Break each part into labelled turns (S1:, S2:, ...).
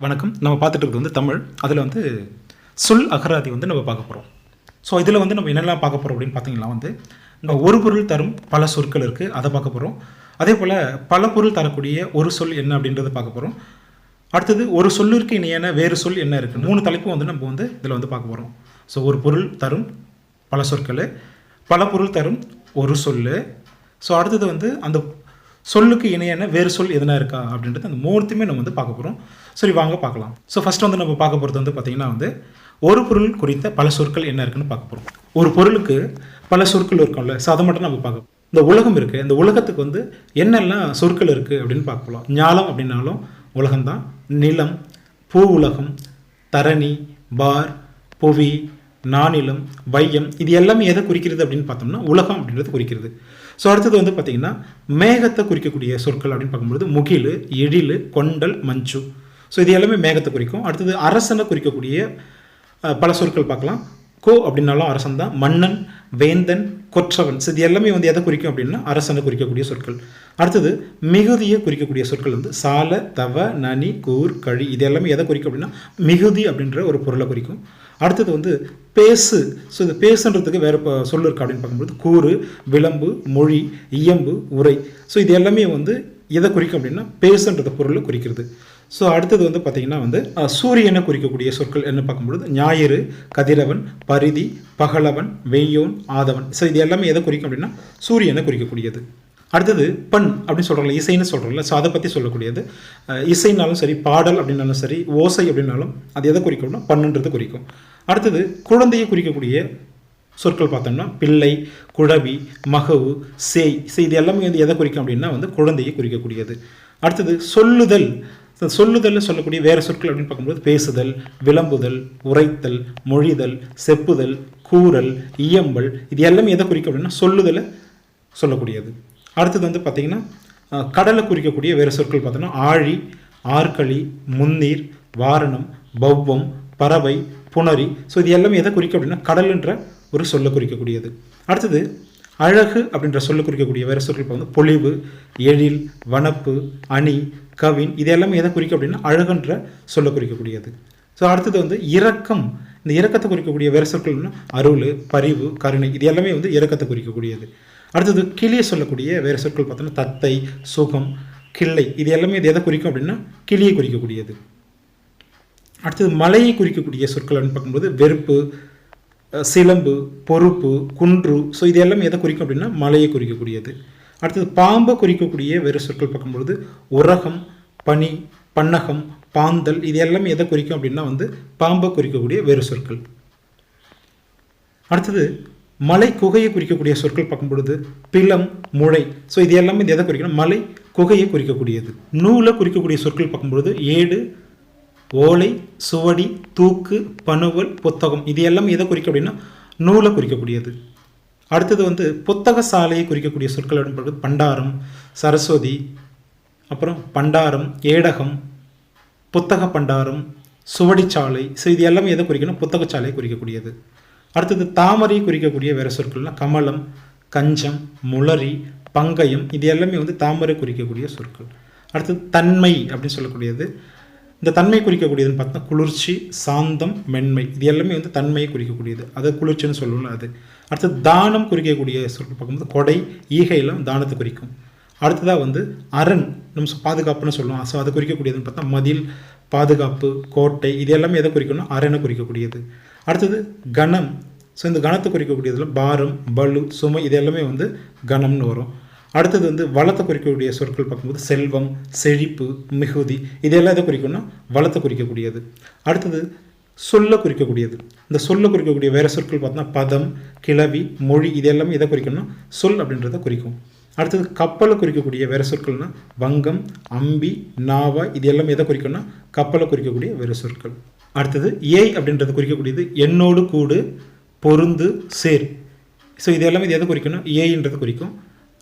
S1: வணக்கம். நம்ம பார்த்துட்டு இருக்கிறது வந்து தமிழ். அதில் வந்து சொல் அகராதி வந்து நம்ம பார்க்க போகிறோம் ஸோ இதில் வந்து நம்ம என்னெல்லாம் பார்க்க போகிறோம் அப்படின்னு பார்த்தீங்கன்னா வந்து நம்ம ஒரு பொருள் தரும் பல சொற்கள் இருக்குது அதை பார்க்க போகிறோம் அதே போல் பல பொருள் தரக்கூடிய ஒரு சொல் என்ன அப்படின்றத பார்க்க போகிறோம் அடுத்தது ஒரு சொல்லிற்கு இணையான வேறு சொல் என்ன இருக்குது மூணு தலைப்பும் வந்து நம்ம வந்து இதில் வந்து பார்க்க போகிறோம் ஸோ ஒரு பொருள் தரும் பல சொற்கள். பல பொருள் தரும் ஒரு சொல் ஸோ அடுத்தது வந்து அந்த சொல்லுக்கு இணையான வேறு சொல் எதனா இருக்கா? அப்படின்றது அந்த மூணுத்தையுமே நம்ம வந்து பார்க்க போகிறோம் சரி வாங்க பார்க்கலாம். ஸோ ஃபஸ்ட் வந்து நம்ம பார்க்க போகிறது வந்து பார்த்திங்கன்னா வந்து ஒரு பொருள் குறித்த பல சொற்கள் என்ன இருக்குன்னு பார்க்க போகிறோம் ஒரு பொருளுக்கு பல சொற்கள் இருக்கும்ல. ஸோ அதை மட்டும் நம்ம பார்க்க இந்த உலகம் இருக்குது இந்த உலகத்துக்கு வந்து என்னெல்லாம் சொற்கள் இருக்குது அப்படின்னு பார்க்க போகலாம் ஞாலம் அப்படின்னாலும் உலகம்தான். நிலம் பூ உலகம் தரணி பார் புவி நானிலம் வையம் இது எல்லாமே எதை குறிக்கிறது அப்படின்னு பார்த்தோம்னா உலகம் அப்படின்றது குறிக்கிறது. ஸோ அடுத்தது வந்து பார்த்திங்கன்னா மேகத்தை குறிக்கக்கூடிய சொற்கள் அப்படின்னு பார்க்கும்பொழுது முகில் எழில் கொண்டல் மஞ்சு. ஸோ இது எல்லாமே மேகத்தை குறிக்கும். அடுத்தது அரசனை குறிக்கக்கூடிய பல சொற்கள் பார்க்கலாம். கோ அப்படின்னாலும் அரசன் தான். மன்னன் வேந்தன் கொற்றவன். ஸோ இது எல்லாமே வந்து எதை குறிக்கும் அப்படின்னா அரசனை குறிக்கக்கூடிய சொற்கள். அடுத்தது மிகுதியை குறிக்கக்கூடிய சொற்கள் வந்து சால தவ நனி கூர் கழி. இது எல்லாமே எதை குறிக்கும் அப்படின்னா மிகுதி அப்படின்ற ஒரு பொருளை குறிக்கும். அடுத்தது வந்து பேசு. ஸோ இந்த பேசுன்றதுக்கு வேறு இப்போ சொல்லு இருக்குது அப்படின்னு பார்க்கும்போது கூறு விளம்பு மொழி இயம்பு உரை. ஸோ இது எல்லாமே வந்து எதை குறிக்கும் அப்படின்னா பேசுன்றத பொருளை குறிக்கிறது. ஸோ அடுத்தது வந்து பார்த்திங்கன்னா வந்து சூரியனை குறிக்கக்கூடிய சொற்கள் என்ன பார்க்கும்பொழுது ஞாயிறு கதிரவன் பரிதி பகலவன் வெய்யோன் ஆதவன். ஸோ இது எல்லாமே எதை குறிக்கும் அப்படின்னா சூரியனை குறிக்கக்கூடியது. அடுத்தது பண் அப்படின்னு சொல்கிறோம்ல இசைன்னு சொல்கிறோம்ல ஸோ அதை பற்றி சொல்லக்கூடியது. இசைனாலும் சரி பாடல் அப்படின்னாலும் சரி ஓசை அப்படின்னாலும் அது எதை குறிக்கும்னா பண்ணுன்றது குறிக்கும். அடுத்தது குழந்தையை குறிக்கக்கூடிய சொற்கள் பார்த்தோம்னா பிள்ளை குழவி மகவு சேய். சே இது எல்லாமே வந்து எதை குறிக்கும் அப்படின்னா வந்து குழந்தையை குறிக்கக்கூடியது. அடுத்தது சொல்லுதல். சொல்லுதல் சொல்லக்கூடிய வேறு சொற்கள் அப்படின்னு பார்க்கும்போது பேசுதல் விளம்புதல் உரைத்தல் மொழிதல் செப்புதல் கூறல் இயம்பல். இது எல்லாமே எதை குறிக்கும் அப்படின்னா சொல்லுதலை சொல்லக்கூடியது. அடுத்தது வந்து பார்த்திங்கன்னா கடலை குறிக்கக்கூடிய வேறு சொற்கள் பார்த்தோம்னா ஆழி ஆற்களி முன்னீர் வாரணம் பௌவம் பறவை புணரி. ஸோ இது எல்லாமே எதை குறிக்கும் அப்படின்னா கடல்ன்ற ஒரு சொல்லை குறிக்கக்கூடியது. அடுத்தது அழகு அப்படின்ற சொல்லை குறிக்கக்கூடிய வேறு சொற்கள் இப்போ வந்து பொழிவு எழில் வனப்பு அணி கவின் இது எல்லாமே எதை குறிக்கும் அப்படின்னா அழகுன்ற சொல்லை குறிக்கக்கூடியது. ஸோ அடுத்தது வந்து இரக்கம். இந்த இரக்கத்தை குறிக்கக்கூடிய வேறு சொற்கள்னா அருள் பரிவு கருணை இது எல்லாமே வந்து இரக்கத்தை குறிக்கக்கூடியது. அடுத்தது கிளியை சொல்லக்கூடிய வேறு சொற்கள் பார்த்தோன்னா தத்தை சுகம் கிள்ளை இது எல்லாமே இது எதை குறிக்கும் அப்படின்னா கிளியை குறிக்கக்கூடியது. அடுத்தது மலையை குறிக்கக்கூடிய சொற்கள் அப்படின்னு பார்க்கும்போது வெறுப்பு சிலம்பு பொறுப்பு குன்று. ஸோ இது எல்லாமே எதை குறிக்கும் அப்படின்னா மலையை குறிக்கக்கூடியது. அடுத்தது பாம்பை குறிக்கக்கூடிய வேறு சொற்கள் பார்க்கும்பொழுது உரகம் பனி பன்னகம் பாந்தல் இது எல்லாமே எதை குறிக்கும் அப்படின்னா வந்து பாம்பை குறிக்கக்கூடிய வேறு சொற்கள். அடுத்தது மலை குகையை குறிக்கக்கூடிய சொற்கள் பார்க்கும்பொழுது பிலம் முளை. ஸோ இது எல்லாமே இது எதை குறிக்கணும் மலை குகையை குறிக்கக்கூடியது. நூலை குறிக்கக்கூடிய சொற்கள் பார்க்கும்பொழுது ஏடு ஓலை சுவடி தூக்கு பணுவல் புத்தகம் இது எல்லாம் எதை குறிக்கும் அப்படின்னா நூலை குறிக்கக்கூடியது. அடுத்தது வந்து புத்தக சாலையை குறிக்கக்கூடிய சொற்கள் அப்படின்னு பண்டாரம் சரஸ்வதி அப்புறம் பண்டாரம் ஏடகம் புத்தக பண்டாரம் சுவடிச்சாலை. ஸோ இது எல்லாமே எதை குறிக்கணும்? புத்தகச்சாலையை குறிக்கக்கூடியது. அடுத்தது தாமரை குறிக்கக்கூடிய வேறு சொற்கள்னால் கமலம் கஞ்சம் முளரி பங்கயம் இது எல்லாமே வந்து தாமரை குறிக்கக்கூடிய சொற்கள். அடுத்தது தன்மை அப்படின்னு சொல்லக்கூடியது. இந்த தன்மை குறிக்கக்கூடியதுன்னு பார்த்தா குளிர்ச்சி சாந்தம் மென்மை. இது எல்லாமே வந்து தன்மையை குறிக்கக்கூடியது. அது குளிர்ச்சின்னு சொல்லுவோம்ல அது. அடுத்தது தானம் குறிக்கக்கூடிய சொல் பார்க்கும்போது கொடை ஈகையெல்லாம் தானத்தை குறிக்கும். அடுத்ததாக வந்து அரண் நம்ம பாதுகாப்புன்னு சொல்லுவோம். ஸோ அதை குறிக்கக்கூடியதுன்னு பார்த்தா மதில் பாதுகாப்பு கோட்டை இது எல்லாமே எதை குறிக்கணும்னா அரணை குறிக்கக்கூடியது. அடுத்தது கணம். ஸோ இந்த கணத்தை குறிக்கக்கூடியதில் பாரம் பலு சுமை இது எல்லாமே வந்து கணம்னு வரும். அடுத்தது வந்து வளத்தை குறிக்கக்கூடிய சொற்கள் பார்க்கும்போது செல்வம் செழிப்பு மிகுதி இதெல்லாம் எதை குறிக்கும்னா வளத்தை குறிக்கக்கூடியது. அடுத்தது சொல்ல குறிக்கக்கூடியது. இந்த சொல்ல குறிக்கக்கூடிய வேறு சொற்கள் பார்த்தோன்னா பதம் கிளவி மொழி இது எல்லாமே எதை குறிக்கணும்னா சொல் அப்படின்றத குறிக்கும். அடுத்தது கப்பலை குறிக்கக்கூடிய வேறு சொற்கள்னா வங்கம் அம்பி நாவா இது எல்லாமே எதை குறிக்கணும்னா கப்பலை குறிக்கக்கூடிய வேறு சொற்கள். அடுத்தது ஏய் அப்படின்றத குறிக்கக்கூடியது என்னோடு கூடு பொருந்து சேர். ஸோ இது எல்லாமே இது எதை குறிக்கணும் ஏன்றது குறிக்கும்.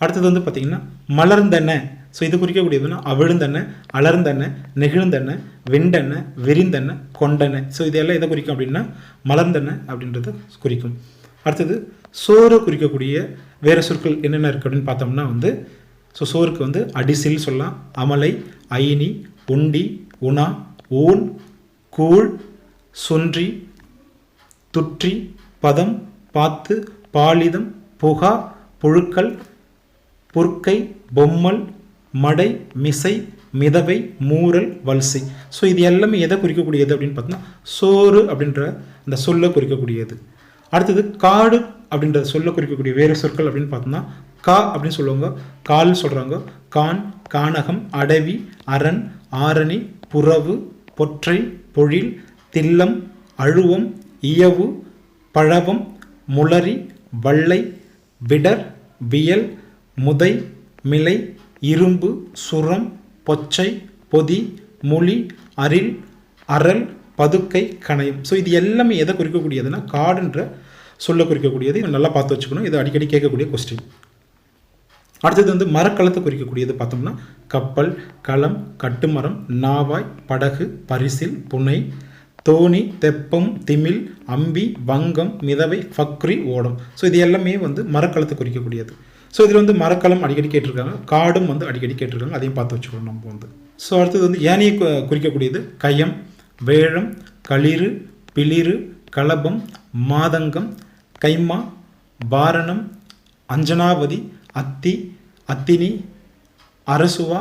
S1: அடுத்தது வந்து பார்த்திங்கன்னா மலர்ந்தெண்ணெய். ஸோ இது குறிக்கக்கூடியதுன்னா அவிழுந்தெண்ண அலர்ந்தெண்ண நெகிழ்ந்தெண்ண வெண்டெண்ண விரிந்தெண்ண கொண்டெண்ண ஸோ இதெல்லாம் எதை குறிக்கும் அப்படின்னா மலர்ந்தெண்ண அப்படின்றத குறிக்கும். அடுத்தது சோறு குறிக்கக்கூடிய வேறு சொற்கள் என்னென்ன இருக்குது அப்படின்னு பார்த்தோம்னா வந்து ஸோ சோறுக்கு வந்து அடிசில் சொல்லலாம். அமலை ஐனி உண்டி உணா ஊன் கூழ் சுன்றி துற்றி பதம் பாத்து பாலிதம் புகா புழுக்கள் புற்கை பொம்மல் மடை மிசை மிதவை மூரல் வல்சை. ஸோ இது எல்லாமே எதை குறிக்கக்கூடியது அப்படின்னு பார்த்தோன்னா சோறு அப்படின்ற அந்த சொல்லை குறிக்கக்கூடியது. அடுத்தது காடு அப்படின்ற சொல்ல குறிக்கக்கூடிய வேறு சொற்கள் அப்படின்னு பார்த்தோம்னா கா அப்படின்னு சொல்லுவாங்க. கால் சொல்கிறாங்க கான் கானகம் அடவி அரண் ஆரணி புறவு பொற்றை பொழில் தில்லம் அழுவம் இயவு பழவம் முளரி வள்ளை விடர் வியல் முதை மிலை இரும்பு சுரம் பொச்சை பொதி மொழி அரில் அரல் பதுக்கை கணையம். ஸோ இது எல்லாமே எதை குறிக்கக்கூடியதுன்னா காடுன்ற சொல்ல குறிக்கக்கூடியது. இதை நல்லா பார்த்து வச்சுக்கணும். இது அடிக்கடி கேட்கக்கூடிய கொஸ்டின் அடுத்தது வந்து மரக்களத்தை குறிக்கக்கூடியது பார்த்தோம்னா கப்பல் களம் கட்டுமரம் நாவாய் படகு பரிசில் புனை தோணி தெப்பம் திமில் அம்பி வங்கம் மிதவை ஃபக்ரி ஓடம். ஸோ இது எல்லாமே வந்து மரக்களத்தை குறிக்கக்கூடியது. ஸோ இதில் வந்து மரக்கலம் அடிக்கடி கேட்டிருக்காங்க. காடும் வந்து அடிக்கடி கேட்டிருக்காங்க. அதையும் பார்த்து வச்சுக்கணும் நம்ம வந்து. ஸோ அடுத்தது வந்து ஏனையை குறிக்கக்கூடியது கயம் வேழம் களிறு பிளிறு கலபம் மாதங்கம் கைமா பாரணம் அஞ்சனாவதி அத்தி அத்தினி அரசுவா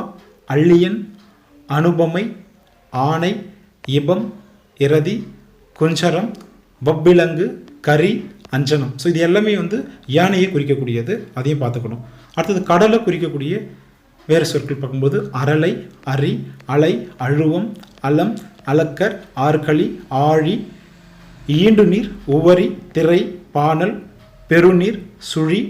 S1: அள்ளியன் அனுபமை ஆணை இபம் இரதி குஞ்சரம் பப்பிலங்கு கரி அஞ்சனம். ஸோ இது எல்லாமே வந்து யானையை குறிக்கக்கூடியது. அதையும் பார்த்துக்கணும். அடுத்தது கடலை குறிக்கக்கூடிய வேறு சொற்கள் பார்க்கும்போது அரலை அரி அலை அழுவம் அலம் அலக்கர் ஆர்களி ஆழி ஈண்டு நீர் உவரி திரை பானல் பெருநீர் சுழி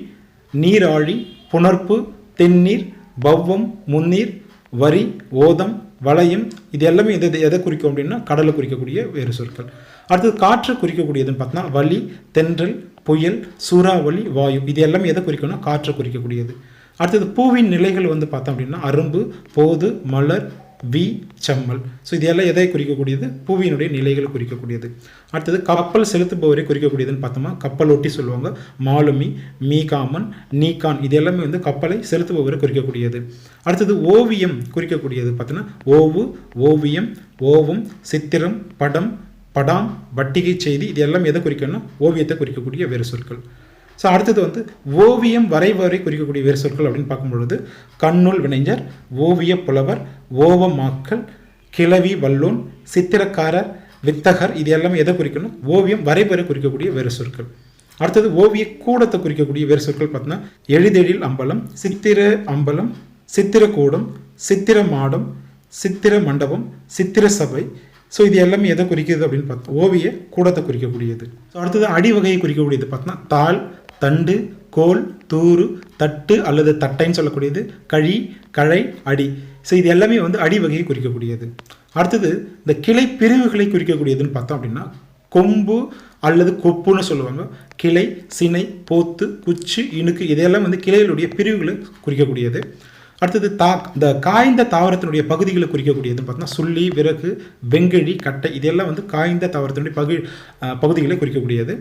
S1: நீராழி புணர்ப்பு தென்னீர் பவ்வம் முன்னீர் வரி ஓதம் வளையம் இது எல்லாமே எதை எதை குறிக்கும் அப்படின்னா கடலை குறிக்கக்கூடிய வேறு சொற்கள். அடுத்தது காற்று குறிக்கக்கூடியதுன்னு பார்த்தோன்னா வலி தென்றல் புயல் சூறாவளி வாயு இது எல்லாமே எதை குறிக்கணும்னா காற்றை குறிக்கக்கூடியது. அடுத்தது பூவின் நிலைகள் வந்து பார்த்தோம் அப்படின்னா அரும்பு போது மலர் வி செம்மல். ஸோ இது எல்லாம் எதை குறிக்கக்கூடியது? பூவியினுடைய நிலைகளை குறிக்கக்கூடியது. அடுத்தது கப்பல் செலுத்துபவரை குறிக்கக்கூடியதுன்னு பார்த்தோம்னா கப்பல் ஒட்டி சொல்லுவாங்க. மாலுமி மீகாமன் நீகான் இது எல்லாமே வந்து கப்பலை செலுத்துபவரை குறிக்கக்கூடியது. அடுத்தது ஓவியம் குறிக்கக்கூடியது பார்த்தோன்னா ஓவு ஓவியம் ஓவும் சித்திரம் படம் படாம் வட்டிகை செய்தி இது எல்லாம் எதை குறிக்கணும்னா ஓவியத்தை குறிக்கக்கூடிய வேறு சொற்கள். ஸோ அடுத்தது வந்து ஓவியம் வரைவரை குறிக்கக்கூடிய வேறு சொற்கள் அப்படின்னு பார்க்கும்பொழுது கண்ணுள் வினைஞர் ஓவிய புலவர் ஓவமாக்கல் கிளவி வல்லூன் சித்திரக்காரர் வித்தகர் இது எல்லாமே எதை குறிக்கணும்? ஓவியம் வரைவரை குறிக்கக்கூடிய வேறு சொற்கள். அடுத்தது ஓவிய கூடத்தை குறிக்கக்கூடிய வேறு சொற்கள் பார்த்தோன்னா எளிதெழில் அம்பலம் சித்திர அம்பலம் சித்திரக்கூடம் சித்திர மாடம் சித்திர மண்டபம் சித்திர சபை. ஸோ இது எல்லாமே எதை குறிக்கிறது அப்படின்னு பார்த்தோம் ஓவிய கூடத்தை குறிக்கக்கூடியது. ஸோ அடுத்தது அடிவகையை குறிக்கக்கூடியது பார்த்தோன்னா தாள் தண்டு கோல் தூறு தட்டு அல்லது தட்டைன்னு சொல்லக்கூடியது கழி கழை அடி. ஸோ இது எல்லாமே வந்து அடி வகையை குறிக்கக்கூடியது. அடுத்தது இந்த கிளை பிரிவுகளை குறிக்கக்கூடியதுன்னு பார்த்தோம் அப்படின்னா கொம்பு அல்லது கொப்புன்னு சொல்லுவாங்க. கிளை சினை போத்து குச்சி இணுக்கு இதெல்லாம் வந்து கிளைகளுடைய பிரிவுகளை குறிக்கக்கூடியது. அடுத்தது தா இந்த காய்ந்த தாவரத்தினுடைய பகுதிகளை குறிக்கக்கூடியதுன்னு பார்த்தோம்னா சுள்ளி விறகு வெங்கழி கட்டை இதெல்லாம் வந்து காய்ந்த தாவரத்தினுடைய பகு பகுதிகளை குறிக்கக்கூடியது.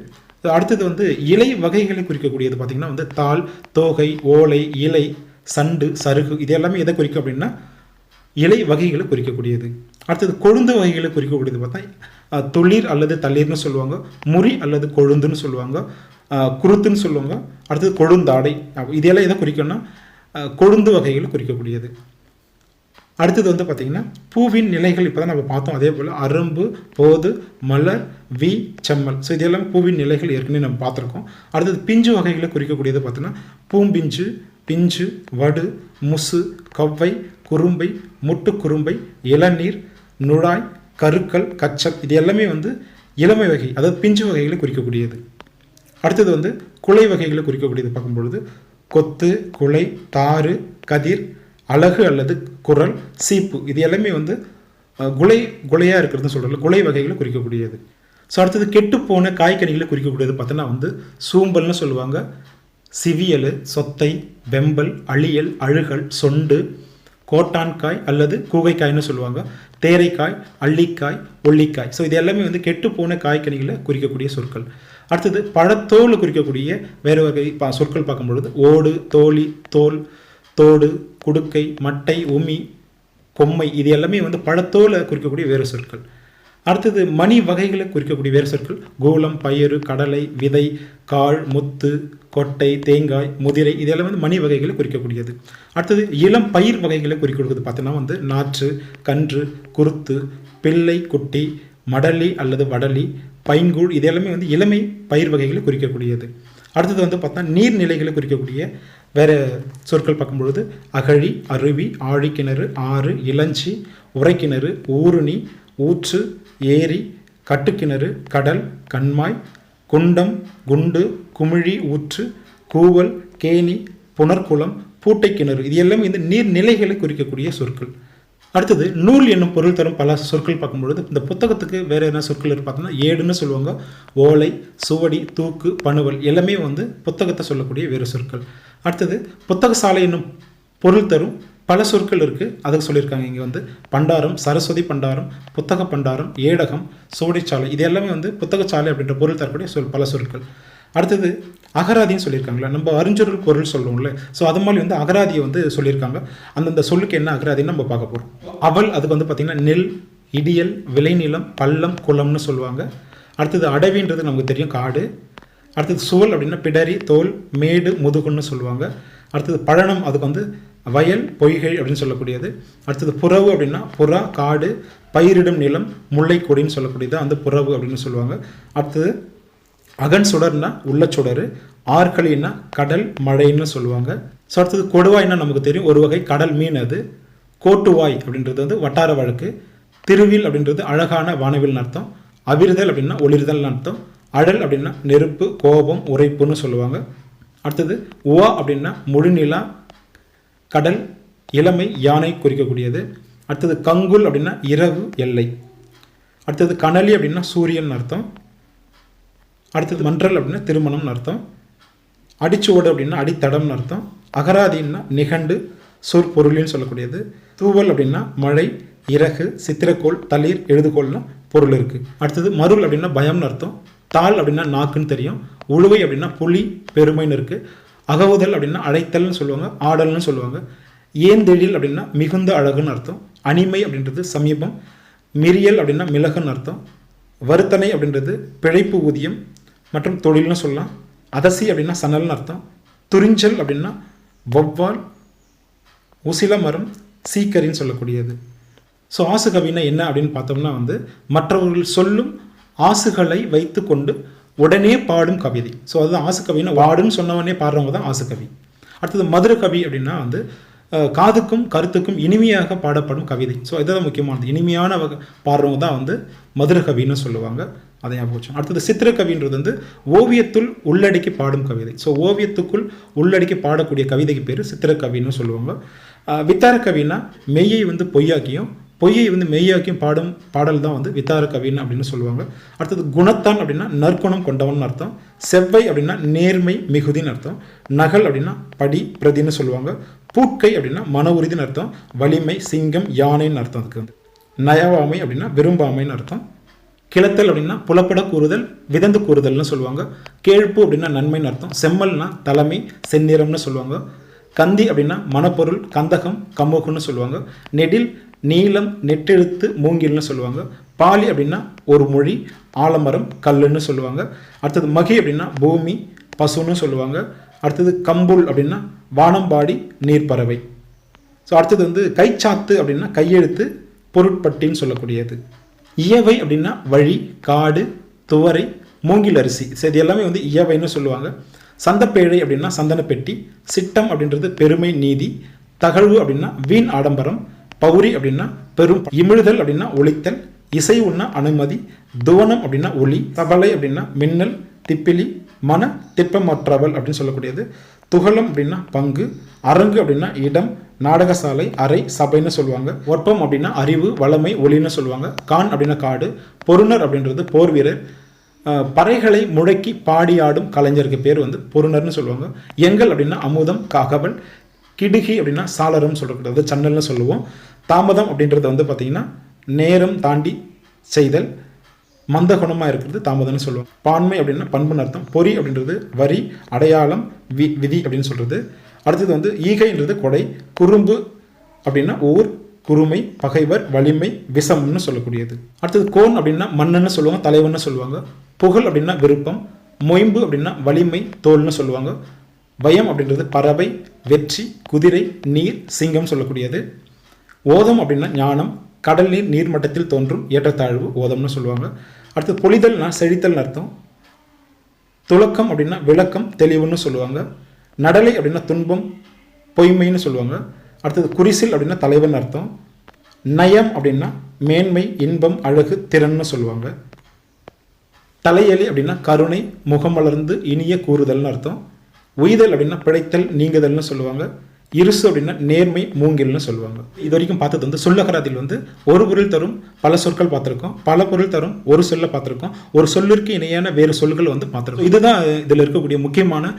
S1: அடுத்தது வந்து இலை வகைகளை குறிக்கக்கூடியது பார்த்திங்கன்னா வந்து தாள் தோகை ஓலை இலை சண்டு சருகு இது எல்லாமே எதை குறிக்கும் அப்படின்னா இலை வகைகளை குறிக்கக்கூடியது. அடுத்தது கொழுந்து வகைகளை குறிக்கக்கூடியது பார்த்தா அஹ், துளிர் அல்லது தளிர்னு சொல்லுவாங்க முறி அல்லது கொழுந்துன்னு சொல்லுவாங்க குருத்துன்னு சொல்லுவாங்க அடுத்தது கொழுந்தாடை. இதெல்லாம் எதை குறிக்கும்னா கொழுந்து வகைகளை குறிக்கக்கூடியது. அடுத்தது வந்து பார்த்திங்கன்னா பூவின் நிலைகள் இப்போ தான் நம்ம பார்த்தோம். அதே போல் அரும்பு போது மலர் வி செம்மல். ஸோ இதெல்லாம் பூவின் நிலைகள் ஏற்கனவே நம்ம பார்த்துருக்கோம். அடுத்தது பிஞ்சு வகைகளை குறிக்கக்கூடியது பார்த்தோன்னா பூம்பிஞ்சு பிஞ்சு வடு முசு கவ்வை குறும்பை முட்டு குறும்பை இளநீர் நுழாய் கருக்கல் கச்சல். இது எல்லாமே வந்து இளமை வகை அதாவது பிஞ்சு வகைகளை குறிக்கக்கூடியது. அடுத்தது வந்து குலை வகைகளை குறிக்கக்கூடியது பார்க்கும்பொழுது கொத்து குலை தாறு கதிர் அழகு அல்லது குரல் சீப்பு. இது எல்லாமே வந்து குலை குலையாக இருக்கிறதுன்னு சொல்கிறல குலை வகைகளை குறிக்கக்கூடியது. ஸோ அடுத்தது கெட்டுப்போன காய்கனிகளை குறிக்கக்கூடியது பார்த்தோன்னா வந்து சூம்பல்னு சொல்லுவாங்க. சிவியல் சொத்தை வெம்பல் அழியல் அழுகல் சொண்டு கோட்டான்காய் அல்லது கூகைக்காய்னு சொல்லுவாங்க. தேரைக்காய் அள்ளிக்காய் ஒல்லிக்காய் ஸோ இது எல்லாமே வந்து கெட்டுப்போன காய்கனிகளை குறிக்கக்கூடிய சொற்கள். அடுத்தது பழத்தோல் குறிக்கக்கூடிய வேறு வகை பா சொற்கள் பார்க்கும் பொழுது ஓடு தோழி தோல் தோடு குடுக்கை மட்டை உமி கொம்மை இது எல்லாமே வந்து பழத்தோலை குறிக்கக்கூடிய வேறு சொற்கள். அடுத்தது மணி வகைகளை குறிக்கக்கூடிய வேறு சொற்கள். கோலம் பயிறு கடலை விதை கால் முத்து கொட்டை தேங்காய் முதிரை இதெல்லாம் வந்து மணி வகைகளை குறிக்கக்கூடியது. அடுத்தது இளம் பயிர் வகைகளை குறிக்கக்கூடியது பார்த்தீங்கன்னா வந்து நாற்று கன்று குருத்து பிள்ளை குட்டி மடலி அல்லது வடலி பைங்கூழ் இது எல்லாமே வந்து இளமை பயிர் வகைகளை குறிக்கக்கூடியது. அடுத்தது வந்து பார்த்தா நீர்நிலைகளை குறிக்கக்கூடிய வேறு சொற்கள் பார்க்கும்பொழுது அகழி அருவி ஆழிக்கிணறு ஆறு இளஞ்சி உரைக்கிணறு ஊருணி ஊற்று ஏரி கட்டுக்கிணறு கடல் கண்மாய் குண்டம் குண்டு குமிழி ஊற்று கூவல் கேணி புனர்குளம் பூட்டை கிணறு இது எல்லாமே இந்த நீர்நிலைகளை குறிக்கக்கூடிய சொற்கள். அடுத்தது நூல் என்னும் பொருள் தரும் பல சொற்கள் பார்க்கும்பொழுது இந்த புத்தகத்துக்கு வேறு என்ன சொற்கள் பார்த்தோம்னா ஏடுன்னு சொல்லுவாங்க. ஓலை சுவடி தூக்கு பணுவல் எல்லாமே வந்து புத்தகத்தை சொல்லக்கூடிய வேறு சொற்கள். அடுத்தது புத்தக சாலை என்னும் பொருள் தரும் பல சொற்கள் இருக்குது அதுக்கு சொல்லியிருக்காங்க இங்கே வந்து பண்டாரம் சரஸ்வதி பண்டாரம் புத்தக பண்டாரம் ஏடகம் சுவடிச்சாலை இது எல்லாமே வந்து புத்தகச்சாலை அப்படின்ற பொருள் தரக்கூடிய சொல் பல சொற்கள். அடுத்தது அகராதின்னு சொல்லியிருக்காங்களே நம்ம அறிஞ்சொருள் பொருள் சொல்லுவோம்ல ஸோ அது மாதிரி வந்து அகராதியை வந்து சொல்லியிருக்காங்க. அந்தந்த சொல்லுக்கு என்ன அகராதின்னு நம்ம பார்க்க போகிறோம் அவள் அதுக்கு வந்து பார்த்திங்கன்னா நெல் இடியல் விளைநிலம் பள்ளம் குளம்னு சொல்லுவாங்க. அடுத்தது அடவின்றது நமக்கு தெரியும் காடு. அடுத்தது சுவல் அப்படின்னா பிடரி தோல் மேடு முதுகுன்னு சொல்லுவாங்க. அடுத்தது பழனம் அதுக்கு வந்து வயல் பொய்கை அப்படின்னு சொல்லக்கூடியது. அடுத்தது புறவு அப்படின்னா புறா காடு பயிரிடும் நிலம் முல்லை கொடின்னு சொல்லக்கூடியது அந்த புறவு அப்படின்னு சொல்லுவாங்க. அடுத்தது அகன் சுடர்னா உள்ள சுடர் ஆற்களின்னா கடல் மழைன்னு சொல்லுவாங்க. ஸோ அடுத்தது கொடுவாய்னா நமக்கு தெரியும். ஒரு வகை கடல் மீன் அது. கோட்டுவாய் அப்படின்றது வந்து வட்டார வழக்கு. திருவில் அப்படின்றது அழகான வானவில்னு அர்த்தம். அவிர்தல் அப்படின்னா ஒளிர்தல்னு அர்த்தம். அழல் அப்படின்னா நெருப்பு கோபம் உரைப்புன்னு சொல்லுவாங்க. அடுத்தது உவா அப்படின்னா முழுநிலா கடல் இளமை யானை குறிக்கக்கூடியது. அடுத்தது கங்குல் அப்படின்னா இரவு எல்லை. அடுத்தது கனலி அப்படின்னா சூரியன் அர்த்தம். அடுத்தது மன்றல் அப்படின்னா திருமணம்னு அர்த்தம். அடிச்சுவோடு அப்படின்னா அடித்தடம்னு அர்த்தம். அகராதின்னா நிகண்டு சொற்பொருளின்னு சொல்லக்கூடியது. தூவல் அப்படின்னா மழை இறகு சித்திரக்கோள் தளிர் எழுதுகோள்னு பொருள் இருக்குது அடுத்தது மருள் அப்படின்னா பயம்னு அர்த்தம். தாள் அப்படின்னா நாக்குன்னு தெரியும். உழுவை அப்படின்னா புலி பெருமைன்னு இருக்குது அகவுதல் அப்படின்னா அழைத்தல்னு சொல்லுவாங்க ஆடல்னு சொல்லுவாங்க. ஏந்தெழில் அப்படின்னா மிகுந்த அழகுன்னு அர்த்தம். அனிமை அப்படின்றது சமீபம். மிரியல் அப்படின்னா மிளகுன்னு அர்த்தம். வருத்தனை அப்படின்றது பிழைப்பு ஊதியம் மற்றும் தொழில்னு சொல்லலாம். அதசி அப்படின்னா சணல்னு அர்த்தம். துரிஞ்சல் அப்படின்னா வவ்வால் உசில மரம் சீக்கரின்னு சொல்லக்கூடியது. ஸோ ஆசுகவினா என்ன அப்படின்னு பார்த்தோம்னா வந்து மற்றவர்கள் சொல்லும் ஆசுகளை வைத்துக்கொண்டு உடனே பாடும் கவிதை. ஸோ அதுதான் ஆசுகவின்னா வாடுன்னு சொன்னவனே பாடுறவங்க தான் ஆசுகவி. அடுத்தது மதுர கவி அப்படின்னா வந்து காதுக்கும் கருத்துக்கும் இனிமையாக பாடப்படும் கவிதை. ஸோ இதுதான் முக்கியமானது. இனிமையான வகை பாடுறவங்க தான் வந்து மதுர கவின்னு சொல்லுவாங்க. அதை ஞாபகம் அடுத்தது அடுத்தது சித்திரக்கவின்றது வந்து ஓவியத்துள் உள்ளடக்கி பாடும் கவிதை. ஸோ ஓவியத்துக்குள் உள்ளடக்கி பாடக்கூடிய கவிதைக்கு பேர் சித்திரக்கவின்னு சொல்லுவாங்க. வித்தார கவின்னா மெய்யை வந்து பொய்யாக்கியும் பொய்யை வந்து மெய்யாக்கியும் பாடும் பாடல் தான் வந்து வித்தார கவின்னு அப்படின்னு சொல்லுவாங்க. அடுத்தது குணத்தான் அப்படின்னா நற்குணம் கொண்டவன் அர்த்தம். செவ்வை அப்படின்னா நேர்மை மிகுதின்னு அர்த்தம். நகல் அப்படின்னா படி பிரதின்னு சொல்லுவாங்க. பூட்கை அப்படின்னா மன உறுதின்னு அர்த்தம். வலிமை சிங்கம் யானைன்னு அர்த்தம் அதுக்கு வந்து. நயவாமை அப்படின்னா விரும்பாமைன்னு அர்த்தம். கிளத்தல் அப்படின்னா புலப்பட கூறுதல் விதந்து கூறுதல்னு சொல்லுவாங்க. கேழ்ப்பு அப்படின்னா நன்மைன்னு அர்த்தம். செம்மல்னா தலைமை செந்நிறம்னு சொல்லுவாங்க. கந்தி அப்படின்னா மணப்பொருள் கந்தகம் கம்முகுன்னு சொல்லுவாங்க. நெடில் நீலம் நெட்டெழுத்து மூங்கில்னு சொல்லுவாங்க. பாலி அப்படின்னா ஒரு மொழி ஆலமரம் கல்லுன்னு சொல்லுவாங்க. அடுத்தது மகி அப்படின்னா பூமி பசுன்னு சொல்லுவாங்க. அடுத்தது கம்புல் அப்படின்னா வானம்பாடி நீர்ப்பறவை. ஸோ அடுத்தது வந்து கைச்சாத்து அப்படின்னா கையெழுத்து பொருட்பட்டின்னு சொல்லக்கூடியது. இயவை அப்படின்னா வழி காடு துவரை மூங்கில் அரிசி. ஸோ இது எல்லாமே வந்து இயவைன்னு சொல்லுவாங்க. சந்தப்பேழை அப்படின்னா சந்தனப்பெட்டி சிட்டம் அப்படின்றது பெருமை நீதி. தகழ்வு அப்படின்னா வீண் ஆடம்பரம். பௌரி அப்படின்னா பெரும் இமிழுதல் அப்படின்னா ஒளித்தல் இசை உண்ணா அனுமதி துவனம் அப்படின்னா ஒளி தபலை அப்படின்னா மின்னல் திப்பிலி மன திப்பமற்றவள் அப்படின்னு சொல்லக்கூடியது. துகளம் அப்படின்னா பங்கு அரங்கு அப்படின்னா இடம் நாடகசாலை அறை சபைன்னு சொல்லுவாங்க. ஒற்பம் அப்படின்னா அறிவு வளமை ஒளின்னு சொல்லுவாங்க. கான் அப்படின்னா காடு பொருணர் அப்படின்றது போர் வீரர். பறைகளை முழக்கி பாடியாடும் கலைஞருக்கு பேர் வந்து பொருணர்னு சொல்லுவாங்க. எங்கள் அப்படின்னா அமுதம் ககவல் கிடுகி அப்படின்னா சாளரம் சொல்லக்கூடாது சன்னல்னு சொல்லுவோம். தாமதம் அப்படின்றது வந்து பார்த்திங்கன்னா நேரம் தாண்டி செய்தல் மந்த குணமாக இருக்கிறது தாமதம்னு சொல்லுவோம். பான்மை அப்படின்னா பண்புன்னு அர்த்தம். பொறி அப்படின்றது வரி அடையாளம் வி விதி அப்படின்னு சொல்கிறது அடுத்தது வந்து ஈகைன்றது கொடை குறும்பு அப்படின்னா ஊர் குறுமை பகைவர் வலிமை விஷம்னு சொல்லக்கூடியது. அடுத்தது கோன் அப்படின்னா மண்ணுன்னு சொல்லுவாங்க தலைவன்னு சொல்லுவாங்க. புகழ் அப்படின்னா விருப்பம் மொயம்பு அப்படின்னா வலிமை தோல்னு சொல்லுவாங்க. பயம் அப்படின்றது பறவை வெற்றி குதிரை நீர் சிங்கம் சொல்லக்கூடியது. ஓதம் அப்படின்னா ஞானம் கடல் நீர் நீர்மட்டத்தில் தோன்றும் ஏற்றத்தாழ்வு ஓதம்னு சொல்லுவாங்க. அடுத்து பொழிதல்னா செழித்தல்னு அர்த்தம். துளக்கம் அப்படின்னா விளக்கம் தெளிவுன்னு சொல்லுவாங்க. நடலை அப்படின்னா துன்பம் பொய்மைன்னு சொல்லுவாங்க. அடுத்தது குறிசில் அப்படின்னா தலைவன் அர்த்தம். நயம் அப்படின்னா மேன்மை இன்பம் அழகு திறன்னு சொல்லுவாங்க. தலையலி அப்படின்னா கருணை முகம் வளர்ந்து இனிய கூறுதல்னு அர்த்தம். உய்தல் அப்படின்னா பிழைத்தல் நீங்குதல்னு சொல்லுவாங்க. இருசு அப்படின்னா நேர்மை மூங்கில்னு சொல்லுவாங்க. இது வரைக்கும் பார்த்தது வந்து சொல்லகராதில் வந்து ஒரு பொருள் தரும் பல சொற்கள் பார்த்துருக்கோம். பல பொருள் தரும் ஒரு சொல்ல பார்த்துருக்கோம். ஒரு சொல்லிற்கு இணையான வேறு சொல்கள் வந்து பார்த்துருக்கோம். இதுதான் இதில் இருக்கக்கூடிய முக்கியமான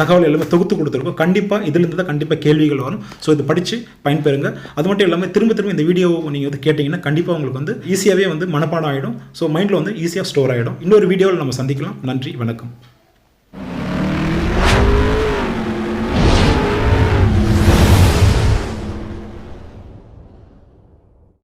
S1: தகவல் எல்லாமே தொகுத்து கொடுத்துருக்கோம். கண்டிப்பாக இதிலிருந்து தான் கண்டிப்பாக கேள்விகள் வரும். ஸோ இது படித்து பயன்பெறுங்க. அது மட்டும் இல்லாமல் திரும்ப திரும்ப இந்த வீடியோ நீங்கள் வந்து கேட்டிங்கன்னா கண்டிப்பாக உங்களுக்கு வந்து ஈஸியாகவே வந்து மனப்பாடம் ஆகிடும் ஸோ மைண்டில் வந்து ஈஸியாக ஸ்டோர் ஆகிடும் இன்னொரு வீடியோவில் நம்ம சந்திக்கலாம். நன்றி வணக்கம்.